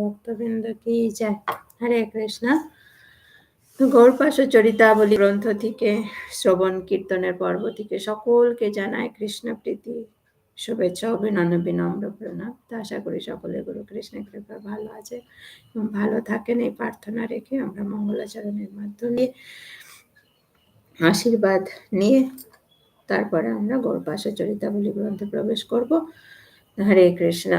ভক্তবৃন্দ কি যায় হরে কৃষ্ণ। গৌরপাশ চরিতাবলী গ্রন্থ থেকে, শ্রবণ কীর্তনের পর্ব থেকে সকলকে জানায় কৃষ্ণ প্রীতি, শুভেচ্ছা, অভিনন্দন, বিনম্র প্রণাম। তা আশা করি সকলে গুরু কৃষ্ণের কৃপা ভালো আছে এবং ভালো থাকেন। এই প্রার্থনা রেখে আমরা মঙ্গলাচরণের মাধ্যমে আশীর্বাদ নিয়ে তারপরে আমরা গৌরপাশ চরিতাবলী গ্রন্থে প্রবেশ করব। হরে কৃষ্ণ।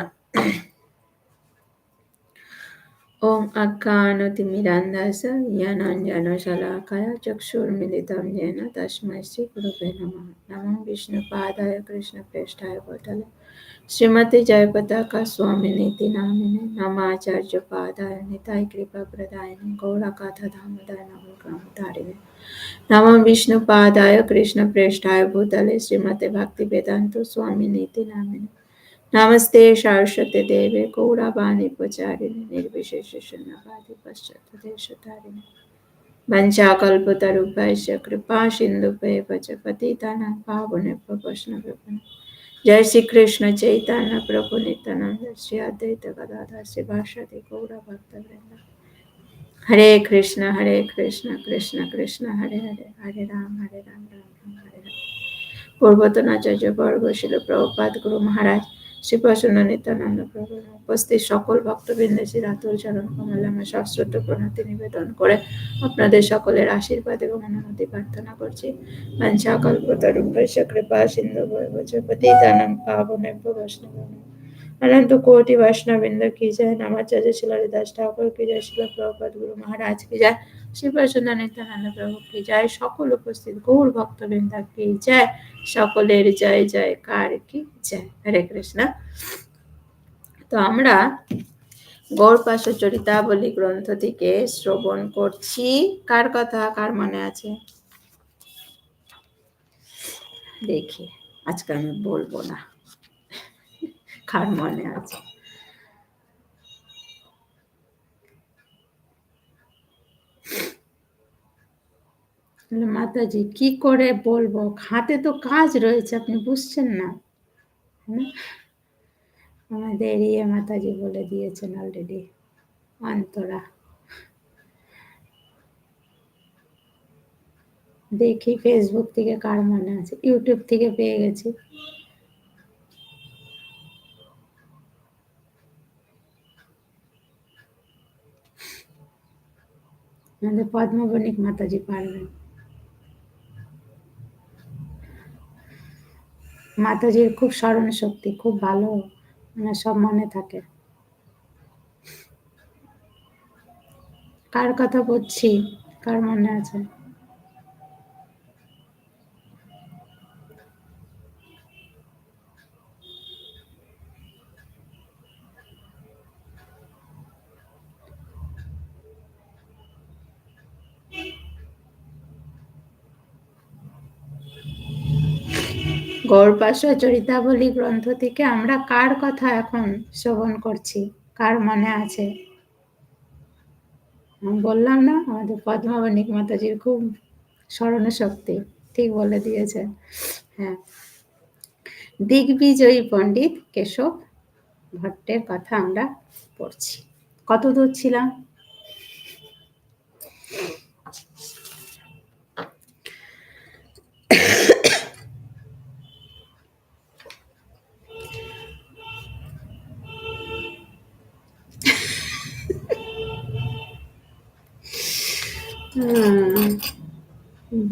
ॐ अक्कानतिमिरान्धास ज्ञानाञ्जनशलाकया चक्षुर्मिलितं येन तस्मै श्रीगुरुवे नमः नमो विष्णुपादाय कृष्णप्रेष्ठाय भूतले श्रीमती जयपताका स्वामिनीति नामिने नमाचार्यपादाय निताय कृपाप्रदायिने गौरकथाधामदाय नमोग्रामधारिणे नमो विष्णुपादाय कृष्णप्रेष्ठाय भूतले श्रीमते भक्तिवेदान्तो स्वामिनीति नामिने नमस्ते सरस्वती देवे गौरवाणी प्रचारिणे निर्विशेष शून्यवादी पश्चातदेशतारिणे वंशाकल्पतरुभ्यश्च कृपा सिन्धुभ्येव च पतितानां पावनेभ्यो वैष्णवेभ्यो जय श्री कृष्ण चैतन्य प्रभु नित्यानंद श्री अद्वैत गदाधर श्री भाषादि गौर भक्तवृंद हरे कृष्ण हरे कृष्ण कृष्ण कृष्ण, हरे हरे हरे राम हरे राम राम राम, हरे हरे पूर्वतन आचार्य वर्ग शिल प्रभुपाद गुरु महाराज শ্রীপাশনা নিত্যানন্দ প্রভু উপস্থিত সকল ভক্তবৃন্দে শ্রী রাতুল চরণ কমলে আমার শাস্ত্রত প্রণতি নিবেদন করে আপনাদের সকলের আশীর্বাদ এবং অনুমতি প্রার্থনা করছি। বাঞ্ছা কল্পতরূপ কৃপা সিন্ধু পতিতানং পাবনেভ্য বৈষ্ণব अनंत कोटि वैष्णविंद की जय नामाचार्य शिला हरिदास ठाकुर की जय शिला प्रभुपद गुरु महाराज की जय শ্রীপ্রসন্ন নিত্যানন্দ প্রভু কি জয় সকল উপস্থিত গৌর ভক্তবৃন্দা কি জয় সকলের জয় জয় কার কি জয় হরে কৃষ্ণ তো আমরা গৌরপাশ চরিতাবলী গ্রন্থ থেকে শ্রবণ করছি কার কথা কার মনে আছে দেখি আজকে আমি বলবো না কার মনে আছে? মাতাজি, কি করে বলব? হাতে তো কাজ রয়েছে, আপনি বুঝছেন না? আমাদের ইয়ে মাতাজি বলে দিয়েছেন অলরেডি অন্তরা। দেখি ফেসবুক থেকে কার মনে আছে? ইউটিউব থেকে পেয়ে গেছি। আমাদের পদ্মবণিক মাতাজি পারবেন মাতাজির খুব স্মরণ শক্তি খুব ভালো মানে সব মনে থাকে। কার কথা বলছি? কার মনে আছে? চরিতাবলী গ্রন্থ থেকে আমরা কার কথা এখন শ্রবণ করছি? কার মনে আছে? বললাম না, আমাদের পদ্মাবনিক মাতাজির খুব স্মরণ শক্তি ঠিক বলে দিয়েছে। হ্যাঁ। দিগ্বিজয়ী পণ্ডিত কেশব ভট্টের কথা আমরা পড়ছি। কত দূর ছিলাম?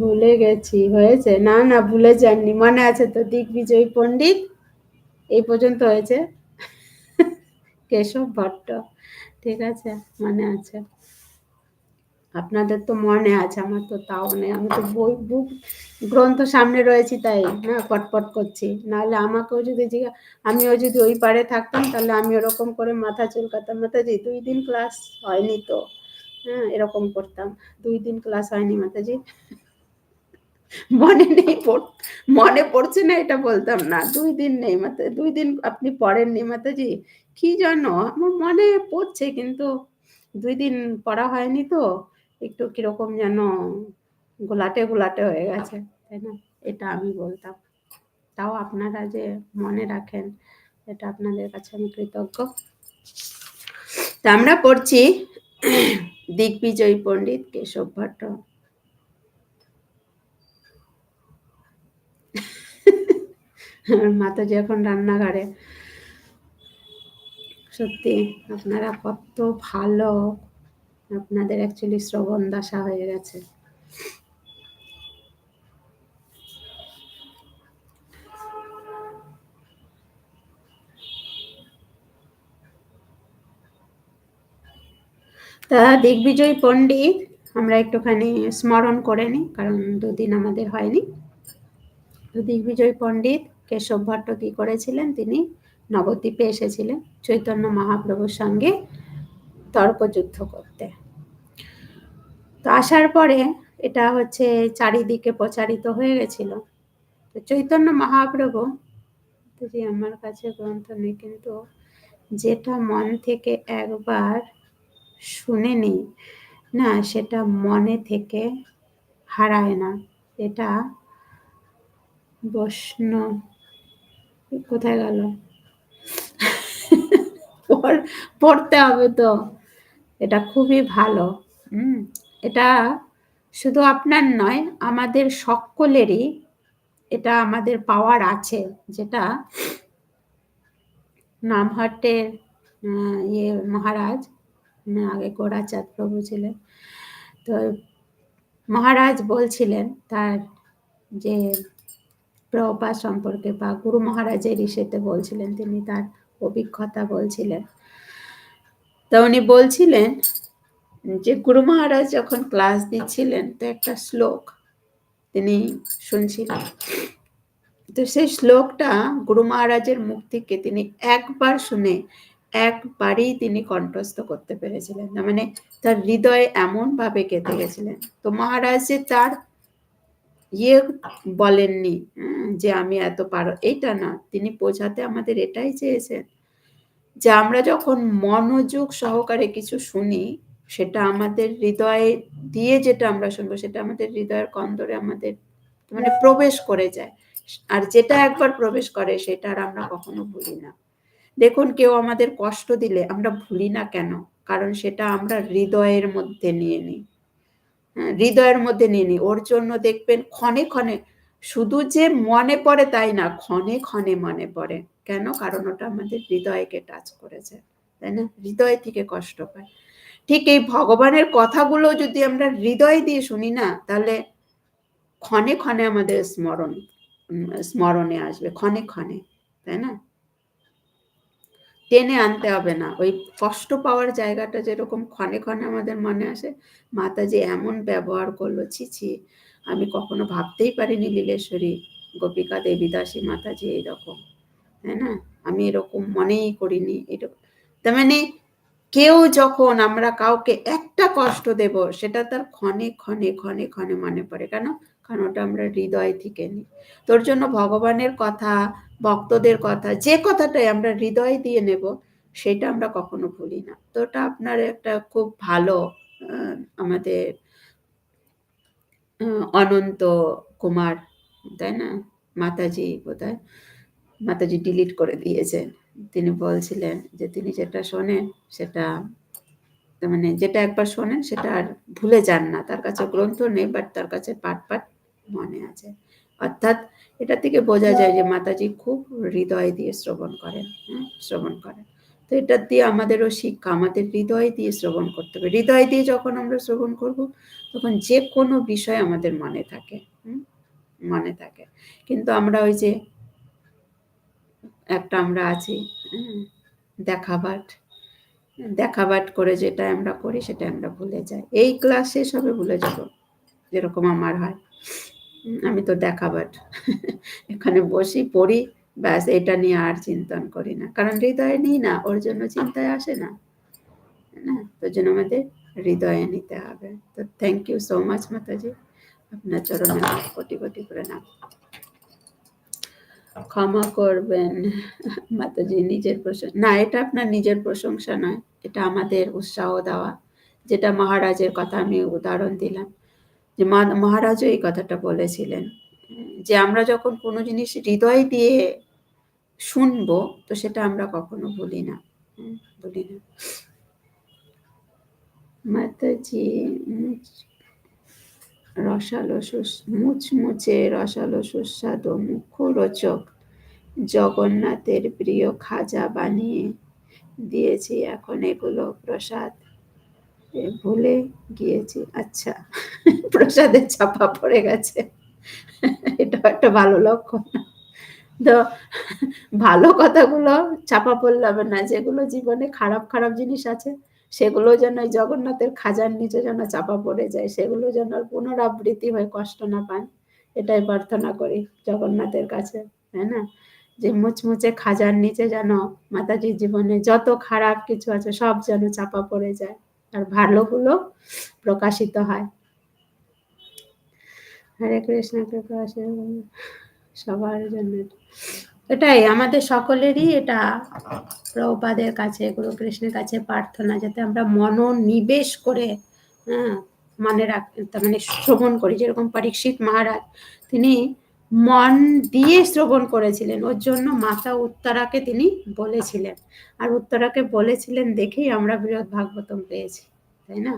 ভুলে গেছি, হয়েছে? না না, ভুলে যাননি। মনে আছে তো, দিগ্বিজয় পণ্ডিত? এই পর্যন্ত হয়েছে? কেশব ভট্ট। ঠিক আছে, মনে আছে। আপনাদের তো মনে আছে, আমার তো তাও নেই। আমি তো বই, বুক, গ্রন্থ সামনে রয়েছি তাই হ্যাঁ পটপট করছি। নাহলে আমাকেও যদি জিজ্ঞা আমিও যদি ওই পারে থাকতাম, তাহলে আমি ওরকম করে মাথা চুলকাতাম। যে দুই দিন ক্লাস হয়নি তো? হ্যাঁ এরকম করতাম। দুই দিন ক্লাস হয়নি মাতাজি। মনে নেই মনে পড়ছে না এটা বলতাম না। দুই দিন নেই মাতা দুই দিন আপনি পড়েননি মাতাজি। কি জানো আমার মনে পড়ছে কিন্তু দুই দিন পড়া হয়নি তো। একটু কীরকম যেন গোলাটে গোলাটে হয়ে গেছে, তাই না? এটা আমি বলতাম। তাও আপনারা যে মনে রাখেন, এটা আপনাদের কাছে আমি কৃতজ্ঞ। তা আমরা পড়ছি দিগ্বিজয়ী পণ্ডিত কেশব ভট্ট। মাতাজি এখন রান্নাঘরে। সত্যি, আপনারা কত ভালো। আপনাদের অ্যাকচুয়ালি শ্রবণ দশা হয়ে গেছে। তা দিগ্বিজয় পণ্ডিত, আমরা একটুখানি স্মরণ করে নিই, কারণ দুদিন আমাদের হয়নি। তো দিগ্বিজয় পণ্ডিত কেশব ভট্ট কি করেছিলেন? তিনি নবদ্বীপে এসেছিলেন চৈতন্য মহাপ্রভুর সঙ্গে তর্কযুদ্ধ করতে। তো আসার পরে এটা হচ্ছে চারিদিকে প্রচারিত হয়ে গেছিল। তো চৈতন্য মহাপ্রভু যদি আমার কাছে গ্রন্থ নেই, কিন্তু যেটা মন থেকে একবার শুনে নি না, সেটা মনে থেকে হারায় না। এটা বৈষ্ণব কোথায় গেল? পড়তে হবে তো। এটা খুবই ভালো। হুম। এটা শুধু আপনার নয় আমাদের সকলেরই এটা আমাদের পাওয়ার আছে যেটা নামহাটের ইয়ে মহারাজ আগে গোড়াচাঁদ প্রভু ছিলেন। তো মহারাজ বলছিলেন তার যে প্রভা সম্পর্কে বা গুরু মহারাজের ইসেতে বলছিলেন, তিনি তার অভিজ্ঞতা বলছিলেন। তা উনি বলছিলেন যে, গুরু মহারাজ যখন ক্লাস দিচ্ছিলেন, তো একটা শ্লোক তিনি শুনছিলেন। তো সেই শ্লোকটা গুরু মহারাজের মুখ থেকে তিনি একবার শুনে একবারই তিনি কণ্ঠস্থ করতে পেরেছিলেন। মানে তার হৃদয়ে এমন ভাবে কেঁদে গেছিলেন। তো মহারাজ যে তার ইয়ে বলেননি যে আমি এত পারো, এইটা না, তিনি বোঝাতে আমাদের এটাই চেয়েছেন যে আমরা যখন মনোযোগ সহকারে কিছু শুনি, সেটা আমাদের হৃদয়ে দিয়ে যেটা আমরা শুনব, সেটা আমাদের হৃদয়ের কন্দরে আমাদের মানে প্রবেশ করে যায়। আর যেটা একবার প্রবেশ করে, সেটা আর আমরা কখনো ভুলি না। দেখুন, কেউ আমাদের কষ্ট দিলে আমরা ভুলি না কেন? কারণ সেটা আমরা হৃদয়ের মধ্যে নিয়ে নিই। হৃদয়ের মধ্যে নিয়ে নিই। ওর জন্য দেখবেন ক্ষণে ক্ষণে, শুধু যে মনে পড়ে তাই না, ক্ষণে ক্ষণে মনে পড়ে। কেন? কারণ ওটা আমাদের হৃদয়কে টাচ করেছে, তাই না? হৃদয় থেকে কষ্ট পায়। ঠিক এই ভগবানের কথাগুলো যদি আমরা হৃদয় দিয়ে শুনি না, তাহলে ক্ষণে ক্ষণে আমাদের স্মরণ স্মরণে আসবে, ক্ষণে ক্ষণে, তাই না? টেনে আনতে হবে না। ওই কষ্ট পাওয়ার জায়গাটা যেরকম ক্ষণে ক্ষণে আমাদের মনে আসে মাতাজি এমন ব্যবহার করল, ছি ছি, আমি কখনো ভাবতেই পারিনি লীলেশ্বরী গোপিকা দেবী, দাসী মাতাজি এইরকম, তাই না? আমি এরকম মনেই করিনি। এরকম তার মানে কেউ যখন আমরা কাউকে একটা কষ্ট দেব, সেটা তার ক্ষণে ক্ষণে ক্ষণে ক্ষণে মনে পড়ে। কেন? কারণ ওটা আমরা হৃদয় থেকে নিই। তোর জন্য ভগবানের কথা ভক্তদের কথা যে কথাটাই আমরা হৃদয় দিয়ে নেব সেটা আমরা কখনো ভুলি না। তো ওটা আপনার একটা খুব ভালো আমাদের অনন্ত কুমার তাই না? মাতাজি বোধহয় মাতাজি ডিলিট করে দিয়েছেন তিনি বলছিলেন যে তিনি যেটা শোনেন সেটা মানে যেটা একবার শোনেন সেটা আর ভুলে যান না। তার কাছে গ্রন্থ নেই বাট তার কাছে পাট পাট মনে আছে। অর্থাৎ এটা থেকে বোঝা যায় যে মাতাজি খুব হৃদয় দিয়ে শ্রবণ করেন হ্যাঁ শ্রবণ করেন। তো এটা দিয়ে আমাদেরও শিক্ষা আমাদের হৃদয় দিয়ে শ্রবণ করতে হবে। হৃদয় দিয়ে যখন আমরা শ্রবণ করব তখন যে কোনো বিষয় আমাদের মনে থাকে মনে থাকে। কিন্তু আমরা ওই যে একটা আমরা আছি দেখাবাট দেখাবাট করে যেটা আমরা করি সেটা আমরা ভুলে যাই। এই ক্লাস শেষ হবে ভুলে যাব যেরকম আমার হয়। আমি তো দেখাবার। এখানে বসি পড়ি ব্যাস এটা নিয়ে আর চিন্তন করি না। কারণ হৃদয়ে নিই না ওর জন্য চিন্তায় আসে না। না তোর জন্য আমাদের হৃদয়ে নিতে হবে। তো থ্যাংক ইউ সো মাচ মাতাজি। আপনার চরণে কোটি কোটি করে না ক্ষমা করবেন মাতাজি নিজের প্রশংসা না এটা আপনার নিজের প্রশংসা নয় এটা আমাদের উৎসাহ দেওয়া। যেটা মহারাজের কথা আমি উদাহরণ দিলাম। যে মহারাজও এই কথাটা বলেছিলেন, যে আমরা যখন কোনো জিনিস হৃদয় দিয়ে শুনব, তো সেটা আমরা কখনো ভুলি না। ভুলি না। মাতাজি রসালো মুচমুচে রসালো সুস্বাদু মুখরোচক জগন্নাথের প্রিয় খাজা বানিয়ে দিয়েছি এখন এগুলো প্রসাদ। ভুলে গিয়েছি। আচ্ছা প্রসাদের চাপা পড়ে গেছে। এটা একটা ভালো লক্ষণ। তো ভালো কথাগুলো চাপা পড়লাম না, যেগুলো জীবনে খারাপ খারাপ জিনিস আছে, সেগুলো যেন জগন্নাথের খাজার নিচে যেন চাপা পড়ে যায়, সেগুলো যেন পুনরাবৃত্তি হয়ে কষ্ট না পান এটাই প্রার্থনা করি জগন্নাথের কাছে, তাই না? যে মুচমুচে খাজার নিচে যেন মাতাজির জীবনে যত খারাপ কিছু আছে, সব যেন চাপা পড়ে যায়। আর ভালোগুলো প্রকাশিত হয়। হরে কৃষ্ণ কৃপা সবার জন্য। এটাই, আমাদের সকলেরই এটা প্রভুপাদের কাছে গুরু কৃষ্ণের কাছে প্রার্থনা, যাতে আমরা মনোনিবেশ করে হ্যাঁ মানে রাখ মানে শ্রবণ করি। যেরকম পরীক্ষিত মহারাজ, তিনি মন দিয়ে শ্রবণ করেছিলেন। ওর জন্য মাতা উত্তরাকে তিনি বলেছিলেন। আর উত্তরাকে বলেছিলেন দেখেই আমরা বৃহৎ ভাগবতম পেয়েছি, তাই না?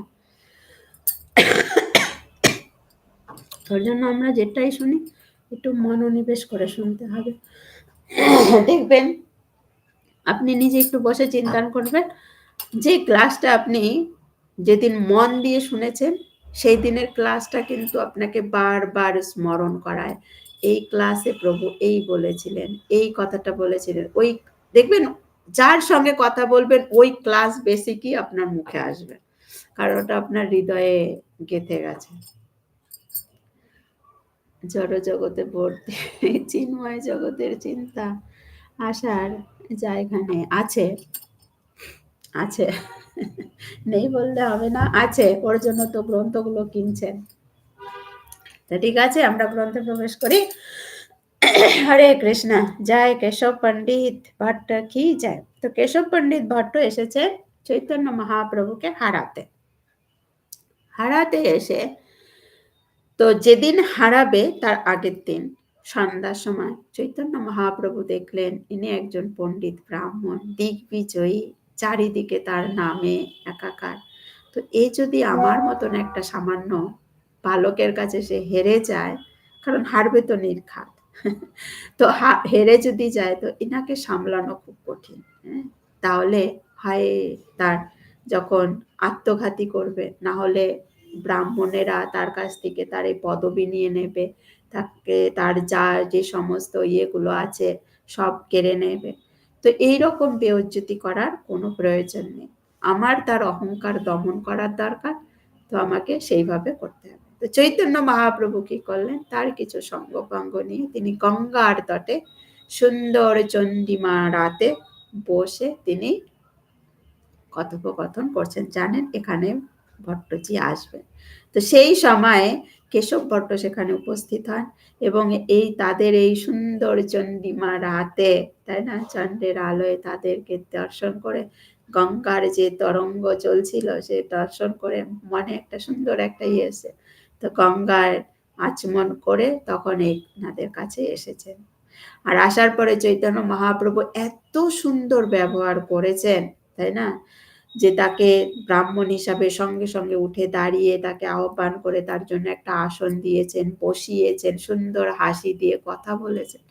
ওর জন্য আমরা যেটাই শুনি, একটু মনোনিবেশ করে শুনতে হবে। দেখবেন, আপনি নিজে একটু বসে চিন্তা করবেন, যে ক্লাসটা আপনি যেদিন মন দিয়ে শুনেছেন, সেই দিনের ক্লাসটা কিন্তু আপনাকে বারবার স্মরণ করায়। এই ক্লাসে প্রভু এই বলেছিলেন, এই কথাটা বলেছিলেন, ওই দেখবেন যার সঙ্গে কথা বলবেন ওই ক্লাস বেসিকই আপনার মুখে আসবে, কারণ ওটা আপনার হৃদয়ে গেঁথে গেছে। জড় জগতে ভর্তি, চিন্ময় জগতের চিন্তা আসার জায়গানে আছে আছে, নেই বললে হবে না, আছে, ওর জন্য তো গ্রন্থগুলো কিনছেন। তা ঠিক আছে, আমরা গ্রন্থে প্রবেশ করি। হরে কৃষ্ণ, জয় কেশব পণ্ডিত ভট্ট কি যায় তো কেশব পণ্ডিত ভট্ট এসেছে চৈতন্য মহাপ্রভুকে হারাতে। হারাতে এসে তো যেদিন হারাবে তার আগের দিন সন্ধ্যার সময় চৈতন্য মহাপ্রভু দেখলেন, ইনি একজন পণ্ডিত ব্রাহ্মণ, দিগ্বিজয়ী, চারিদিকে তার নামে একাকার। তো এ যদি আমার মতন একটা সামান্য বালকের কাছে সে হেরে যায়, কারণ হারবে তো নির্ঘাত। তো হেরে যদি যায় তো এনাকে সামলানো খুব কঠিন হ্যাঁ? তাহলে হয় তার যখন আত্মঘাতী করবে, না হলে ব্রাহ্মণেরা তার কাছ থেকে তার এই পদবি নিয়ে নেবে, তাকে তার যা, যে সমস্ত ইয়েগুলো আছে সব কেড়ে নেবে। তো এই রকম বেউজ্জতি করার কোনো প্রয়োজন নেই। আমার তার অহংকার দমন করার দরকার, তো আমাকে সেইভাবে করতে হবে। তো চৈতন্য মহাপ্রভু কি করলেন? তার কিছু সঙ্গপাঙ্গ নিয়ে তিনি গঙ্গার তটে সুন্দর চন্ডিমা রাতে বসে তিনি কথোপকথন করছেন। জানেন এখানে ভট্টজি আসবেন তো সেই সময়ে কেশব ভট্ট সেখানে উপস্থিত হন এবং এই তাদের এই সুন্দর চন্ডিমা রাতে, তাই না? চন্দ্রের আলোয় তাদেরকে দর্শন করে গঙ্গার যে তরঙ্গ চলছিল সে দর্শন করে মনে একটা সুন্দর একটা ইয়ে এসে তো গঙ্গার আচমন করে তখন এই নাদের কাছে এসেছেন। আর আসার পরে চৈতন্য মহাপ্রভু এত সুন্দর ব্যবহার করেছেন, তাই না? যে তাকে ব্রাহ্মণ হিসাবে সঙ্গে সঙ্গে উঠে দাঁড়িয়ে তাকে আহ্বান করে তার জন্য একটা আসন দিয়েছেন, বসিয়েছেন, সুন্দর হাসি দিয়ে কথা বলেছেন।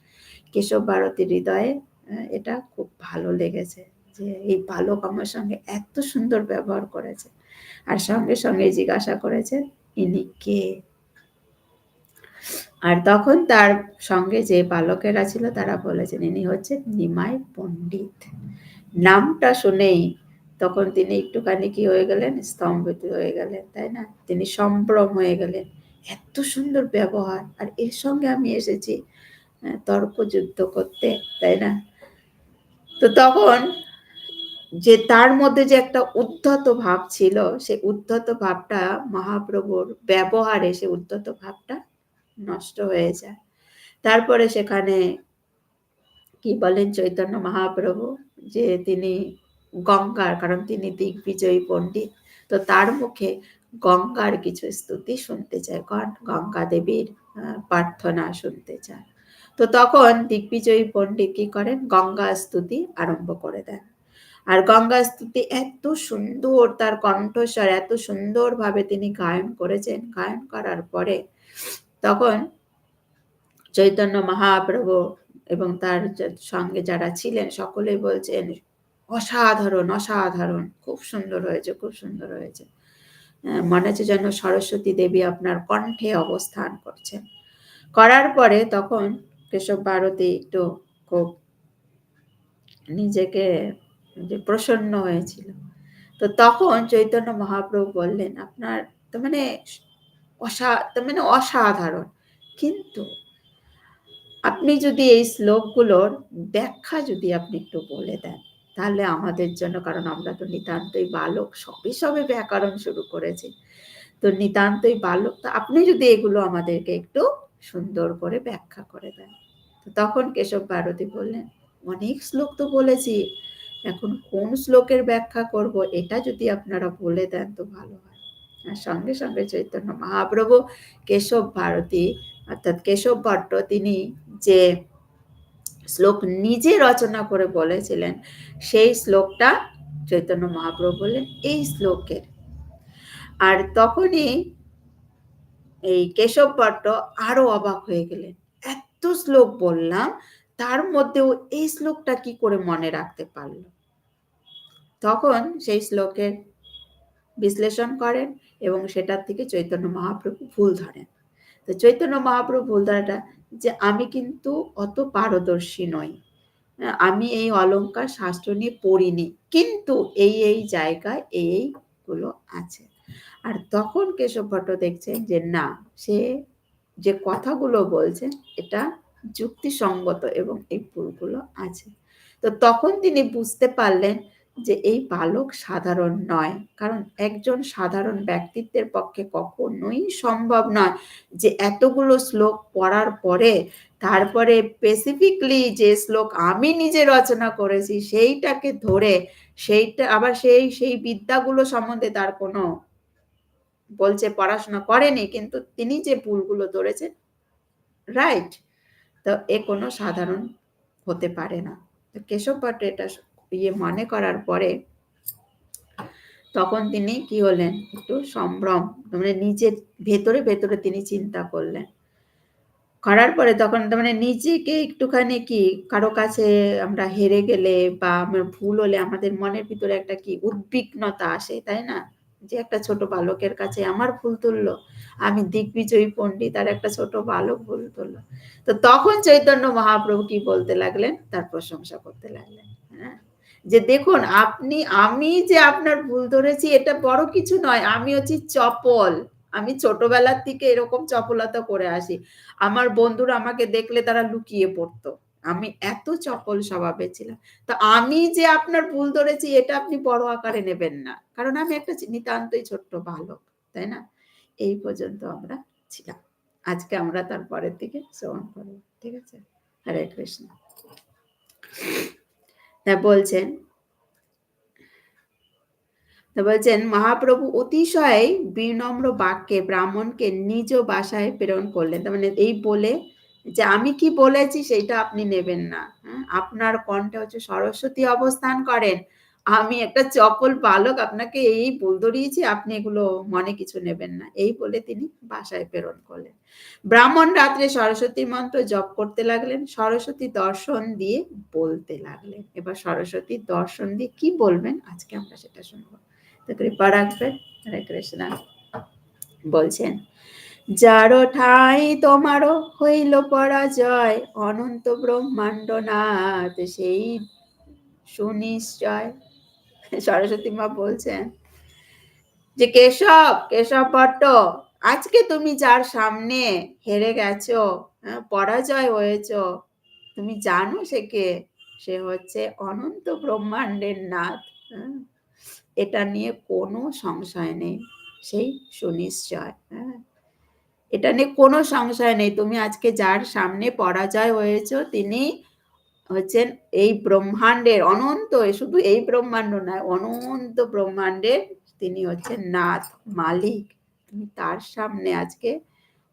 কেশব ভারতীর হৃদয়ে এটা খুব ভালো লেগেছে যে এই বালক আমার সঙ্গে এত সুন্দর ব্যবহার করেছে। আর সঙ্গে সঙ্গে জিজ্ঞাসা করেছে ইনি আর তখন তার সঙ্গে যে বালকেরা ছিল, তারা বলেছেন, ইনি হচ্ছে নিমাই পণ্ডিত। নামটা শুনেই তখন তিনি একটুখানি কি হয়ে গেলেন? স্তম্ভিত হয়ে গেলেন, তাই না? তিনি সম্ভ্রম হয়ে গেলেন। এত সুন্দর ব্যবহার। আর এর সঙ্গে আমি এসেছি তর্ক যুদ্ধ করতে, তাই না? তো তখন যে তার মধ্যে যে একটা উদ্ধত ভাব ছিল সে উদ্ধত ভাবটা মহাপ্রভুর ব্যবহারে সে উদ্ধত ভাবটা নষ্ট হয়ে যায়। তারপরে সেখানে কি বলেন চৈতন্য মহাপ্রভু যে তিনি গঙ্গার, কারণ তিনি দিগ্বিজয়ী পণ্ডিত, তো তার মুখে গঙ্গার কিছু স্তুতি শুনতে চায় গঙ্গা দেবীর প্রার্থনা শুনতে চায়। তো তখন দিগ্বিজয়ী পণ্ডিত কি করেন? গঙ্গা স্তুতি আরম্ভ করে দেন। আর গঙ্গা স্তুতি এত সুন্দর তার কণ্ঠস্বর, এত সুন্দরভাবে তিনি গায়ন করেছেন। গায়ন করার পরে তখন চৈতন্য মহাপ্রভু এবং তার সঙ্গে যারা ছিলেন সকলেই বলছেন, অসাধারণ অসাধারণ, খুব সুন্দর হয়েছে, খুব সুন্দর হয়েছে। মনে হচ্ছে যেন সরস্বতী দেবী আপনার কণ্ঠে অবস্থান করছেন। করার পরে তখন কেশব ভারতী একটু খুব নিজেকে যে প্রসন্ন হয়েছিল। তো তখন চৈতন্য মহাপ্রভু বললেন, আপনার তো মানে অসা মানে অসাধারণ। কিন্তু আপনি যদি এই শ্লোকগুলোর ব্যাখ্যা যদি আপনি একটু বলে দেন, তাহলে আমাদের জন্য, কারণ আমরা তো নিতান্তই বালক, সবে সবে ব্যাকরণ শুরু করেছি। তো নিতান্তই বালক, তো আপনি যদি এগুলো আমাদেরকে একটু সুন্দর করে ব্যাখ্যা করে দেন। তো তখন কেশব ভারতী বললেন, অনেক শ্লোক তো বলেছি। এখন কোন শ্লোকের ব্যাখ্যা করব এটা যদি আপনারা বলে দেন তো ভালো হয়। সঙ্গে সঙ্গে চৈতন্য মহাপ্রভু কেশব ভারতী অর্থাৎ কেশব ভট্ট তিনি যে শ্লোক নিজে রচনা করে বলেছিলেন, সেই শ্লোকটা চৈতন্য মহাপ্রভু বললেন, এই শ্লোকের। আর তখনই এই কেশব ভট্ট আরও অবাক হয়ে গেলেন, এত শ্লোক বললাম, তার মধ্যেও এই শ্লোকটা কি করে মনে রাখতে পারল? তখন সেই শ্লোকের বিশ্লেষণ করেন এবং সেটার থেকে চৈতন্য মহাপ্রভু ভুল ধরেন। তো চৈতন্য মহাপ্রভু ভুল ধরাটা যে আমি কিন্তু অত পারদর্শী নই। আমি এই অলঙ্কার শাস্ত্র নিয়ে পড়িনি, কিন্তু এই এই জায়গায় এই এইগুলো আছে। আর তখন কেশব ভট্ট দেখছেন যে না, সে যে কথাগুলো বলছে এটা যুক্তিসঙ্গত এবং এই ভুলগুলো আছে। তো তখন তিনি বুঝতে পারলেন যে এই বালক সাধারণ নয়। কারণ একজন সাধারণ ব্যক্তিত্বের পক্ষে কখনোই সম্ভব নয় যে এতগুলো শ্লোক পড়ার পরে তারপরে স্পেসিফিকলি যে শ্লোক আমি নিজে রচনা করেছি সেইটাকে ধরে সেইটা আবার সেই সেই বিদ্যাগুলো সম্বন্ধে তার কোনো বলছে পড়াশোনা করেনি কিন্তু তিনি যে ভুলগুলো ধরেছেন রাইট তো এ কোনো সাধারণ হতে পারে না। কেশব ভট্ট এটা ইয়ে মনে করার পরে তখন তিনি কি হলেন? একটু সম্ভ্রম মানে নিজের ভেতরে ভেতরে তিনি চিন্তা করলেন। করার পরে তখন মানে নিজেকে একটুখানি কি, কারও কাছে আমরা হেরে গেলে বা আমার ভুল হলে আমাদের মনের ভিতরে একটা কি উদ্বিগ্নতা আসে, তাই না? যে একটা ছোট বালকের কাছে আমার ভুল তুললো, আমি দিগ্বিজয়ী পণ্ডিত, আর একটা ছোট বালক ভুল তুললো। তো তখন চৈতন্য মহাপ্রভু কি বলতে লাগলেন? তার প্রশংসা করতে লাগলেন হ্যাঁ? যে দেখুন, আপনি, আমি যে আপনার ভুল ধরেছি, এটা বড় কিছু নয়। আমি হচ্ছি চপল। আমি ছোটবেলার থেকে এরকম চপলতা করে আসি। আমার বন্ধুরা আমাকে দেখলে তারা লুকিয়ে পড়তো। আমি এত চপল স্বভাবে ছিলাম। তো আমি যে আপনার ভুল ধরেছি, এটা আপনি বড় আকারে নেবেন না। কারণ আমি একটা নিতান্তই ছোট্ট বালক, তাই না? এই পর্যন্ত আমরা ছিলাম। আজকে আমরা তারপরের দিকে শ্রবণ করব, ঠিক আছে? হরে কৃষ্ণ। তা বলছেন। তা বলছেন, মহাপ্রভু অতিশয় বিনম্র বাক্যে ব্রাহ্মণকে নিজ বাসায় প্রেরণ করলেন। মানে এই বলে যে আমি কি বলেছি সেটা আপনি নেবেন না। হ্যাঁ? আপনার কণ্ঠে হচ্ছে সরস্বতী অবস্থান করেন। আমি একটা চপল বালক আপনাকে এই বল ধরিয়েছি, আপনি এগুলো মনে কিছু নেবেন না। এই বলে তিনি বাসায় প্রেরণ করলেন। ব্রাহ্মণ রাত্রে সরস্বতী মন্ত্র জপ করতে লাগলেন, সরস্বতী দর্শন দিয়ে বলতে লাগলেন। এবার সরস্বতী দর্শন দিয়ে কি বলবেন? আজকে আমরা সেটা শুনব। তো কৃপা রাখবেন। হরে কৃষ্ণ। বলছেন, যারো ঠাই তোমারও হইল পরাজয়, অনন্ত ব্রহ্মাণ্ড নাথ, সেই সুনিশ্চয় সরস্বতী মা বলছেন যে কেশব কেশব ভট্ট, আজকে তুমি যার সামনে হেরে গেছো পরাজয় হয়েছ, তুমি জানো সে কে? সে হচ্ছে অনন্ত ব্রহ্মাণ্ডের নাথ। এটা নিয়ে কোনো সংশয় নেই, সেই সুনিশ্চয়। এটা নিয়ে কোনো সংশয় নেই, তুমি আজকে যার সামনে পরাজয় হয়েছ, তিনি হচ্ছেন এই ব্রহ্মাণ্ডের, অনন্ত শুধু এই ব্রহ্মাণ্ড নয় অনন্ত ব্রহ্মাণ্ডের তিনি হচ্ছেন নাথ, মালিক। তুমি তার সামনে আজকে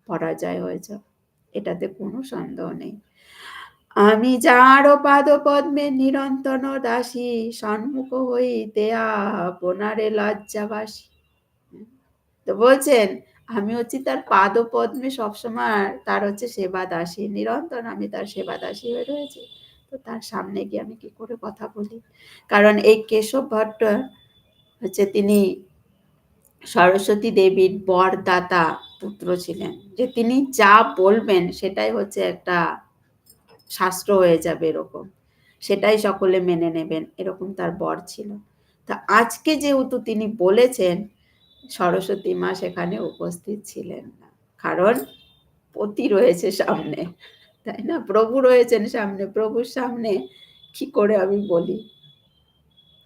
পরাজয় হয়েছ, এটাতে কোনো সন্দেহ নেই। আমি যার পাদ পদ্মে নিরন্তন দাসী, সম্মুখ হইতে আপনারে লজ্জাবাসী। তো বলছেন, আমি হচ্ছি তার পাদ পদ্মে সবসময় তার হচ্ছে সেবা দাসী, নিরন্তর আমি তার সেবা দাসী হয়ে রয়েছি। তো তার সামনে গিয়ে আমি কি করে কথা বলি? কারণ এই কেশব ভট্ট হচ্ছে তিনি সরস্বতী দেবীর বরদাতা পুত্র ছিলেন। যে তিনি যা বলবেন সেটাই হচ্ছে একটা শাস্ত্র হয়ে যাবে এরকম। সেটাই সকলে মেনে নেবেন, এরকম তার বর ছিল। তা আজকে যেহেতু তিনি বলেছেন, সরস্বতী মা সেখানে উপস্থিত ছিলেন না। কারণ পতি রয়েছে সামনে। তাই না? প্রভু রয়েছেন সামনে, প্রভুর সামনে কি করে আমি বলি?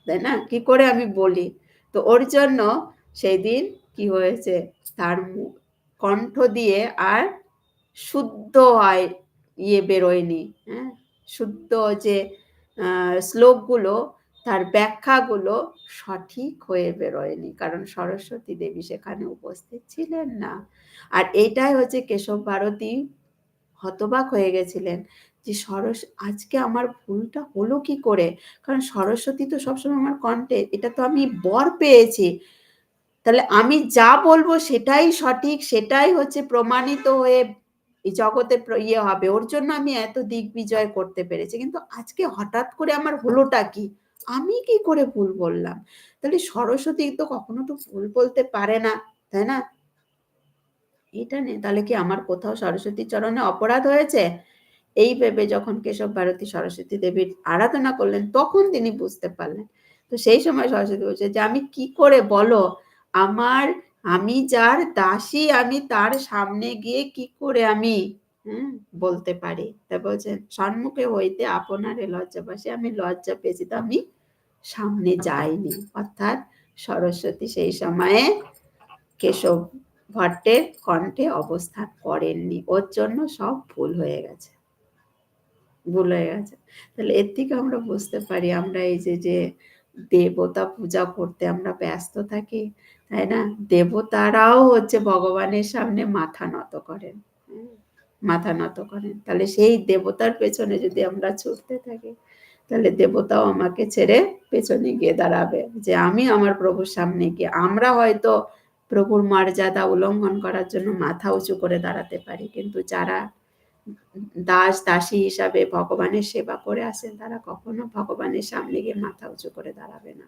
তাই না? কি করে আমি বলি? তো ওর জন্য সেই দিন কি হয়েছে? তার কণ্ঠ দিয়ে আর শুদ্ধ হয় ইয়ে বেরোয়নি হ্যাঁ? শুদ্ধ যে শ্লোকগুলো, তার ব্যাখ্যাগুলো সঠিক হয়ে বেরোয়নি, কারণ সরস্বতী দেবী সেখানে উপস্থিত ছিলেন না। আর এটাই হচ্ছে কেশব ভারতী হতবাক হয়ে গেছিলেন যে, সরস, আজকে আমার ভুলটা হলো কি করে? কারণ সরস্বতী তো সবসময় আমার কণ্ঠে, এটা তো আমি বর পেয়েছি। তাহলে আমি যা বলব সেটাই সঠিক, সেটাই হচ্ছে প্রমাণিত হয়ে এই জগতে ইয়ে হবে। ওর জন্য আমি এত দিগ্বিজয় করতে পেরেছি। কিন্তু আজকে হঠাৎ করে আমার হলোটা কি? আমি কি করে ভুল বললাম? তাহলে সরস্বতী তো কখনো তো ভুল বলতে পারে না, তাই না? এটা নেই তাহলে কি আমার কোথাও সরস্বতী চরণে অপরাধ হয়েছে? এই ভেবে যখন কেশব ভারতী সরস্বতী দেবীর আরাধনা করলেন, তখন তিনি বুঝতে পারলেন। তো সেই সময় সরস্বতী বলছে যে, আমি কি করে বলো? আমার, আমি যার দাসী, আমি তার সামনে গিয়ে কি করে আমি হ্যাঁ বলতে পারি? তা বলছেন সম্মুখে হইতে আপনারে পাশে আমি লজ্জা পেয়েছি তো আমি সামনে যাইনি। অর্থাৎ সরস্বতী সেই সময়ে কেশব ভট্টের কণ্ঠে অবস্থান করেননি। ওর জন্য সব ভুল হয়ে গেছে। ভুল হয়ে গেছে। তাহলে এর থেকে আমরা বুঝতে পারি, আমরা এই যে যে দেবতা পূজা করতে আমরা ব্যস্ত থাকি, তাই না? দেবতারাও হচ্ছে ভগবানের সামনে মাথা নত করেন। মাথা নত করেন। তাহলে সেই দেবতার পেছনে যদি আমরা ছুটতে থাকি, তাহলে দেবতাও আমাকে ছেড়ে পেছনে গিয়ে দাঁড়াবে যে, আমি আমার প্রভুর সামনে গিয়ে। আমরা হয়তো প্রভুর মর্যাদা উল্লঙ্ঘন করার জন্য মাথা উঁচু করে দাঁড়াতে পারি। কিন্তু যারা দাস, দাসী হিসাবে ভগবানের সেবা করে আসেন, তারা কখনো ভগবানের সামনে গিয়ে মাথা উঁচু করে দাঁড়াবে না।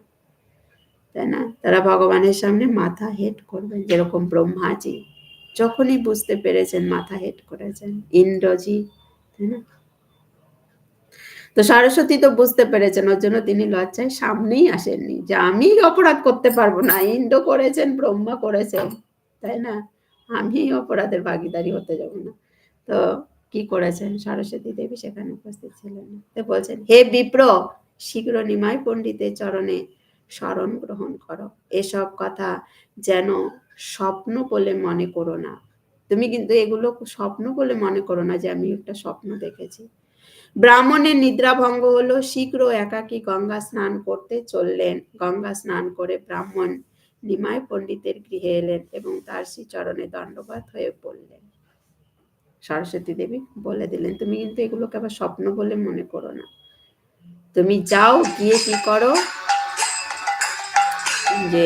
তাই না? তারা ভগবানের সামনে মাথা হেট করবেন, যেরকম ব্রহ্মাজি। যখনই বুঝতে পেরেছেন মাথা হেট করেছেন, ইন্দ্রজি, তাই না? তো সরস্বতী তো বুঝতে পেরেছেন, ওর জন্য তিনি লজ্জায় সামনেই আসেননি যে আমি অপরাধ করতে পারব না, ইন্দ্র করেছেন, ব্রহ্মা করেছেন, তাই না? আমি অপরাধের ভাগিদারি হতে যাব না। তো কি করেছেন? সরস্বতী দেবী সেখানে উপস্থিত ছিলেন। তো বলছেন, হে বিপ্র, শীঘ্র নিমাই পণ্ডিতের চরণে স্মরণ গ্রহণ করো। এসব কথা যেন স্বপ্ন বলে মনে করো না। তুমি কিন্তু এগুলো স্বপ্ন বলে মনে করো না যে আমি একটা স্বপ্ন দেখেছি। ব্রাহ্মণের নিদ্রা ভঙ্গ হলো, শীঘ্র একাকী গঙ্গা স্নান করতে চললেন। গঙ্গা স্নান করে ব্রাহ্মণ নিমাই পণ্ডিতের গৃহে এলেন এবং তার শ্রী চরণে দণ্ডবাদ হয়ে পড়লেন। সরস্বতী দেবী বলে দিলেন, তুমি কিন্তু এগুলোকে আবার স্বপ্ন বলে মনে করো না। তুমি যাও, গিয়ে কি করো? যে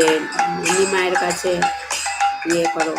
নিমায়ের কাছে ইয়ে করো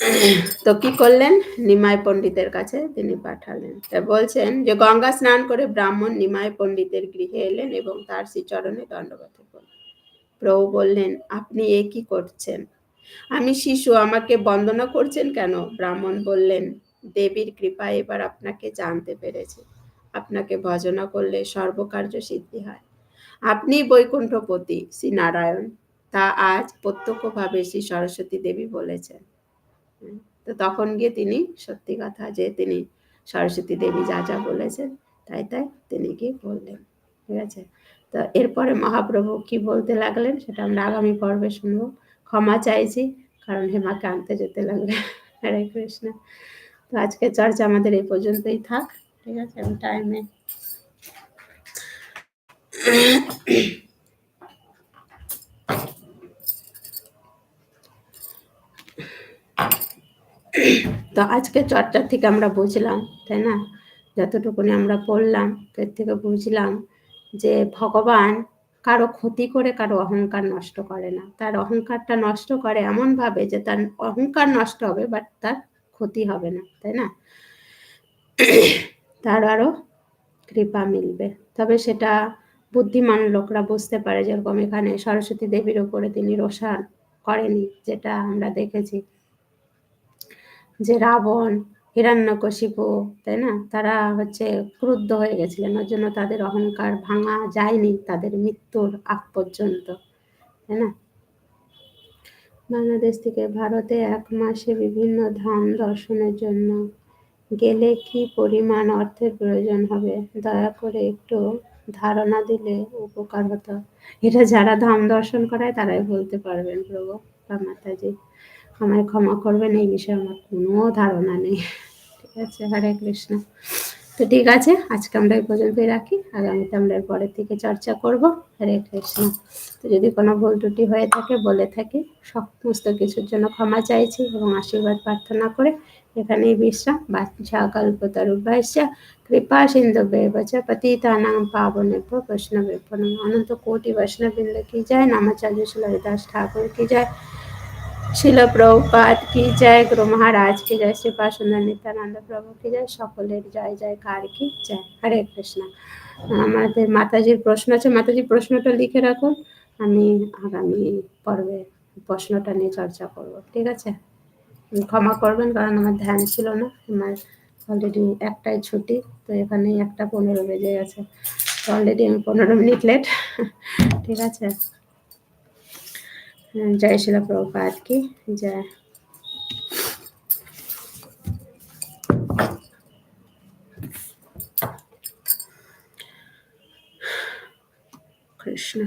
তো কি করলেন? নিমাই পণ্ডিতের কাছে তিনি পাঠালেন। তা বলছেন যে, গঙ্গা স্নান করে ব্রাহ্মণ নিমাই পণ্ডিতের গৃহে এলেন এবং তার শ্রীচরণে দণ্ডবাদ প্রভু বললেন, আপনি এ কি করছেন? আমি শিশু, আমাকে বন্দনা করছেন কেন? ব্রাহ্মণ বললেন, দেবীর কৃপায় এবার আপনাকে জানতে পেরেছি। আপনাকে ভজনা করলে সর্বকার্য সিদ্ধি হয়। আপনি বৈকুণ্ঠপতি শ্রী নারায়ণ তা আজ প্রত্যক্ষভাবে শ্রী সরস্বতী দেবী বলেছেন। তো তখন গিয়ে তিনি সত্যি কথা যে তিনি সরস্বতী দেবী যা যা বলেছেন, তাই তাই তিনি গিয়ে বললেন, ঠিক আছে? তো এরপরে মহাপ্রভু কি বলতে লাগলেন সেটা আমরা আগামী পর্বে শুনব। ক্ষমা চাইছি, কারণ হেমাকে আনতে যেতে লাগবে হরে কৃষ্ণ। তো আজকে চর্চা আমাদের এই পর্যন্তই থাক, ঠিক আছে? আমি টাইমে তো আজকে চর্চা থেকে আমরা বুঝলাম, তাই না? যতটুকুনি আমরা পড়লাম, তার থেকে বুঝলাম যে ভগবান কারও ক্ষতি করে, কারও অহংকার নষ্ট করে না। তার অহংকারটা নষ্ট করে এমন ভাবে যে তার অহংকার নষ্ট হবে বাট তার ক্ষতি হবে না, তাই না? তার আরও কৃপা মিলবে। তবে সেটা বুদ্ধিমান লোকরা বুঝতে পারে, যেরকম এখানে সরস্বতী দেবীর উপরে তিনি রোষা করেনি, যেটা আমরা দেখেছি। যে রাবণ, হিরণ্যকশিপু, তাই না? তারা হচ্ছে ক্রুদ্ধ হয়ে গেছিলেন। ওর জন্য তাদের অহংকার ভাঙা যায়নি তাদের মৃত্যুর আগ পর্যন্ত, তাই না? বাংলাদেশ থেকে ভারতে এক মাসে বিভিন্ন ধাম দর্শনের জন্য গেলে কি পরিমাণ অর্থের প্রয়োজন হবে? দয়া করে একটু ধারণা দিলে উপকার হতো। এটা যারা ধাম দর্শন করায় তারাই বলতে পারবেন, প্রভু বা মাতাজি। আমায় ক্ষমা করবেন, এই বিষয়ে আমার কোনো ধারণা নেই। ঠিক আছে, হরে কৃষ্ণ। তো ঠিক আছে, আজকে আমরা এই পর্যন্তই রাখি। আগামীতে আমরা এর পরের থেকে চর্চা করব। হরে কৃষ্ণ। তো যদি কোনো ভুল ত্রুটি হয়ে থাকে, বলে থাকি, সমস্ত কিছুর জন্য ক্ষমা চাইছি এবং আশীর্বাদ প্রার্থনা করে এখানেই বিশ্রাম। বাচ্চা কল্পতরুভ্যশ্চ কৃপা সিন্ধু বেবচ, পতিতানাং পাবনেভ্য, বৈষ্ণবেভ্য নমঃ। অনন্ত কোটি বৈষ্ণববৃন্দ কি যায় নামাচার্য শিল হরিদাস ঠাকুর কি যায় শিল প্রভুপাত কি জয় গুরু মহারাজ, কি জয় শ্রীপা সুন্দর নিত্যানন্দ প্রভু, কি জয় সকলের জয় জয় কার, কি জয়? হরে কৃষ্ণ। আমাদের মাতাজির প্রশ্ন আছে, মাতাজির প্রশ্নটা লিখে রাখুন আমি আগামী পর্বে প্রশ্নটা নিয়ে চর্চা করব, ঠিক আছে? ক্ষমা করবেন, কারণ আমার ধ্যান ছিল না, আমার অলরেডি একটাই ছুটি, তো এখানে একটা পনেরো বেজে গেছে। অলরেডি আমি পনেরো মিনিট লেট ঠিক আছে? হ্যাঁ, জয় শিলা প্রভুপাত কি জয় কৃষ্ণ